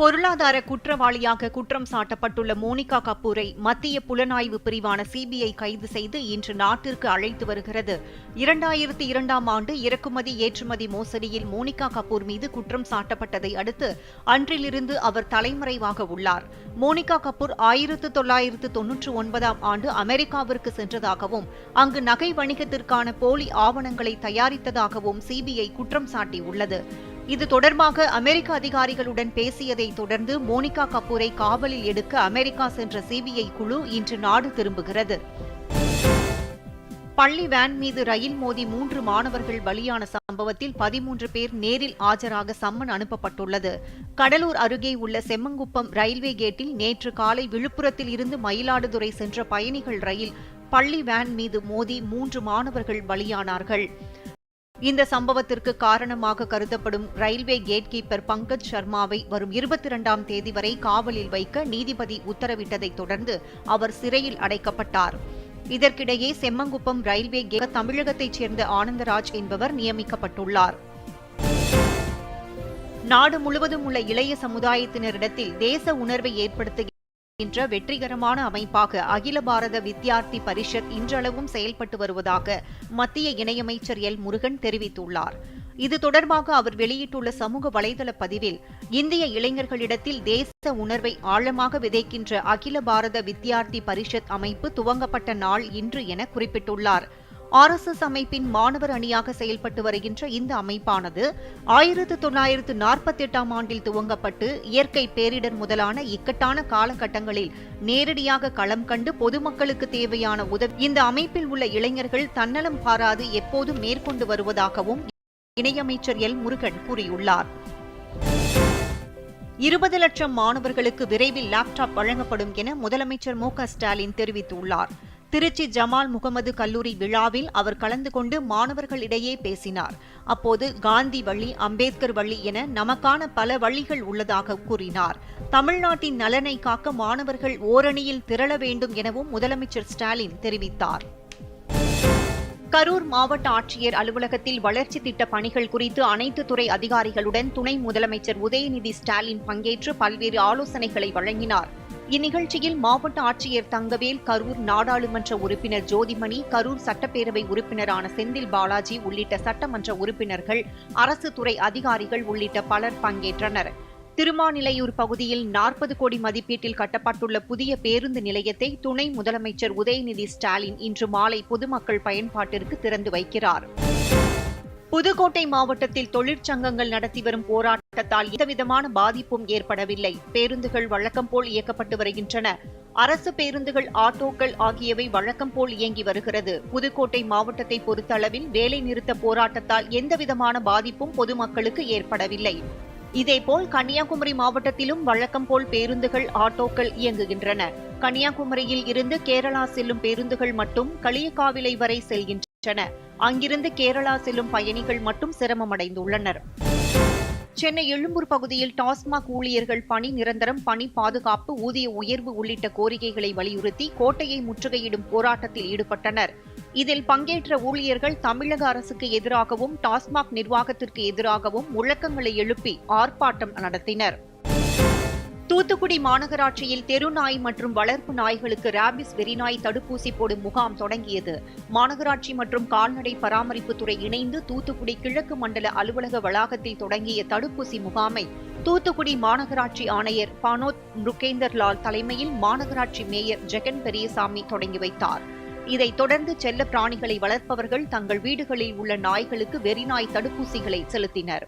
பொருளாதார குற்றவாளியாக குற்றம் சாட்டப்பட்டுள்ள மோனிகா கபூரை மத்திய புலனாய்வு பிரிவான சிபிஐ கைது செய்து இன்று நாட்டிற்கு அழைத்து வருகிறது. இரண்டாயிரத்தி இரண்டாம் ஆண்டு இறக்குமதி ஏற்றுமதி மோசடியில் மோனிகா கபூர் மீது குற்றம் சாட்டப்பட்டதை அடுத்து அன்றிலிருந்து அவர் தலைமறைவாக உள்ளார். மோனிகா கபூர் ஆயிரத்து தொள்ளாயிரத்து தொன்னூற்று ஒன்பதாம் ஆண்டு அமெரிக்காவிற்கு சென்றதாகவும் அங்கு நகை வணிகத்திற்கான போலி ஆவணங்களை தயாரித்ததாகவும் சிபிஐ குற்றம் சாட்டியுள்ளது. இது தொடர்பாக அமெரிக்க அதிகாரிகளுடன் பேசியதை தொடர்ந்து மோனிகா கபூரை காவலில் எடுக்க அமெரிக்கா சென்ற சிபிஐ குழு இன்று நாடு திரும்புகிறது. பள்ளி வேன் மீது ரயில் மோதி மூன்று மாணவர்கள் பலியான சம்பவத்தில் பதிமூன்று பேர் நேரில் ஆஜராக சம்மன் அனுப்பப்பட்டுள்ளது. கடலூர் அருகே உள்ள செம்மங்குப்பம் ரயில்வே கேட்டில் நேற்று காலை விழுப்புரத்தில் இருந்து மயிலாடுதுறை சென்ற பயணிகள் ரயில் பள்ளி வேன் மீது மோதி மூன்று மாணவர்கள் பலியானார்கள். இந்த சம்பவத்திற்கு காரணமாக கருதப்படும் ரயில்வே கேட் கீப்பர் பங்கஜ் சர்மாவை வரும் இருபத்தி இரண்டாம் தேதி வரை காவலில் வைக்க நீதிபதி உத்தரவிட்டதைத் தொடர்ந்து அவர் சிறையில் அடைக்கப்பட்டார். இதற்கிடையே செம்மங்குப்பம் ரயில்வே கேட் தமிழகத்தைச் சேர்ந்த ஆனந்தராஜ் என்பவர் நியமிக்கப்பட்டுள்ளார். நாடு முழுவதும் உள்ள இளைய சமுதாயத்தினரிடத்தில் தேச உணர்வை ஏற்படுத்த என்ற வெற்றிகரமான அமைப்பாக அகில பாரத வித்யார்த்தி பரிஷத் இன்றளவும் செயல்பட்டு வருவதாக மத்திய இணையமைச்சர் எல். முருகன் தெரிவித்துள்ளார். இது தொடர்பாக அவர் வெளியிட்டுள்ள சமூக வலைதள பதிவில் இந்திய இளைஞர்களிடத்தில் தேச உணர்வை ஆழமாக விதைக்கின்ற அகில பாரத வித்யார்த்தி பரிஷத் அமைப்பு துவங்கப்பட்ட நாள் இன்று என குறிப்பிட்டுள்ளார். ஆர் எஸ் எஸ் அமைப்பின் மாணவர் அணியாக செயல்பட்டு வருகின்ற இந்த அமைப்பானது ஆயிரத்து தொள்ளாயிரத்து நாற்பத்தி எட்டாம் ஆண்டில் துவங்கப்பட்டு இயற்கை பேரிடர் முதலான இக்கட்டான காலகட்டங்களில் நேரடியாக களம் கண்டு பொதுமக்களுக்கு தேவையான உதவி. இந்த அமைப்பில் உள்ள இளைஞர்கள் தன்னலம் பாராது எப்போதும் மேற்கொண்டு வருவதாகவும் இணையமைச்சர் எல். முருகன் கூறியுள்ளார். இருபது லட்சம் மாணவர்களுக்கு விரைவில் லேப்டாப் வழங்கப்படும் என முதலமைச்சர் மு ஸ்டாலின் தெரிவித்துள்ளார். திருச்சி ஜமால் முகமது கல்லூரி விழாவில் அவர் கலந்து கொண்டு மாணவர்களிடையே பேசினார். அப்போது காந்தி வள்ளி அம்பேத்கர் வள்ளி என நமக்கான பல வழிகள் உள்ளதாக கூறினார். தமிழ்நாட்டின் நலனை காக்க மாணவர்கள் ஓரணியில் திரள வேண்டும் எனவும் முதலமைச்சர் ஸ்டாலின் தெரிவித்தார். கரூர் மாவட்ட ஆட்சியர் அலுவலகத்தில் வளர்ச்சி திட்ட பணிகள் குறித்து அனைத்து துறை அதிகாரிகளுடன் துணை முதலமைச்சர் உதயநிதி ஸ்டாலின் பங்கேற்று பல்வேறு ஆலோசனைகளை வழங்கினார். இந்நிகழ்ச்சியில் மாவட்ட ஆட்சியர் தங்கவேல் கரூர் நாடாளுமன்ற உறுப்பினர் ஜோதிமணி கரூர் சட்டப்பேரவை உறுப்பினரான செந்தில் பாலாஜி உள்ளிட்ட சட்டமன்ற உறுப்பினர்கள் அரசு துறை அதிகாரிகள் உள்ளிட்ட பலர் பங்கேற்றனர். திருமாநிலையூர் பகுதியில் நாற்பது கோடி மதிப்பீட்டில் கட்டப்பட்டுள்ள புதிய பேருந்து நிலையத்தை துணை முதலமைச்சர் உதயநிதி ஸ்டாலின் இன்று மாலை பொதுமக்கள் பயன்பாட்டிற்கு திறந்து வைக்கிறார். புதுக்கோட்டை மாவட்டத்தில் தொழிற்சங்கங்கள் நடத்தி வரும் போராட்டத்தால் எந்தவிதமான பாதிப்பும் ஏற்படவில்லை. பேருந்துகள் வழக்கம் போல் இயக்கப்பட்டு வருகின்றன. அரசு பேருந்துகள் ஆட்டோக்கள் ஆகியவை வழக்கம் போல் இயங்கி வருகிறது. புதுக்கோட்டை மாவட்டத்தை பொறுத்தளவில் வேலை நிறுத்த போராட்டத்தால் எந்தவிதமான பாதிப்பும் பொதுமக்களுக்கு ஏற்படவில்லை. இதேபோல் கன்னியாகுமரி மாவட்டத்திலும் வழக்கம் போல் பேருந்துகள் ஆட்டோக்கள் இயங்குகின்றன. கன்னியாகுமரியில் இருந்து கேரளா செல்லும் பேருந்துகள் மட்டும் களியக்காவிலை வரை செல்கின்றன. அங்கிருந்து கேரளா செல்லும் பயணிகள் மட்டும் சிரமமடைந்துள்ளனர். சென்னை எழும்பூர் பகுதியில் டாஸ்மாக் ஊழியர்கள் பணி நிரந்தரம் பணி பாதுகாப்பு ஊதிய உயர்வு உள்ளிட்ட கோரிக்கைகளை வலியுறுத்தி கோட்டையை முற்றுகையிடும் போராட்டத்தில் ஈடுபட்டனர். இதில் பங்கேற்ற ஊழியர்கள் தமிழக அரசுக்கு எதிராகவும் டாஸ்மாக் நிர்வாகத்திற்கு எதிராகவும் முழக்கங்களை எழுப்பி ஆர்ப்பாட்டம் நடத்தினர். தூத்துக்குடி மாநகராட்சியில் தெருநாய் மற்றும் வளர்ப்பு நாய்களுக்கு ராபிஸ் வெறிநாய் தடுப்பூசி போடும் முகாம் தொடங்கியது. மாநகராட்சி மற்றும் கால்நடை பராமரிப்புத்துறை இணைந்து தூத்துக்குடி கிழக்கு மண்டல அலுவலக வளாகத்தில் தொடங்கிய தடுப்பூசி முகாமை தூத்துக்குடி மாநகராட்சி ஆணையர் பானோத் ருகேந்தர் லால் தலைமையில் மாநகராட்சி மேயர் ஜெகன் பெரியசாமி தொடங்கி வைத்தார். இதைத் தொடர்ந்து செல்ல பிராணிகளை வளர்ப்பவர்கள் தங்கள் வீடுகளில் உள்ள நாய்களுக்கு வெறிநாய் தடுப்பூசிகளை செலுத்தினர்.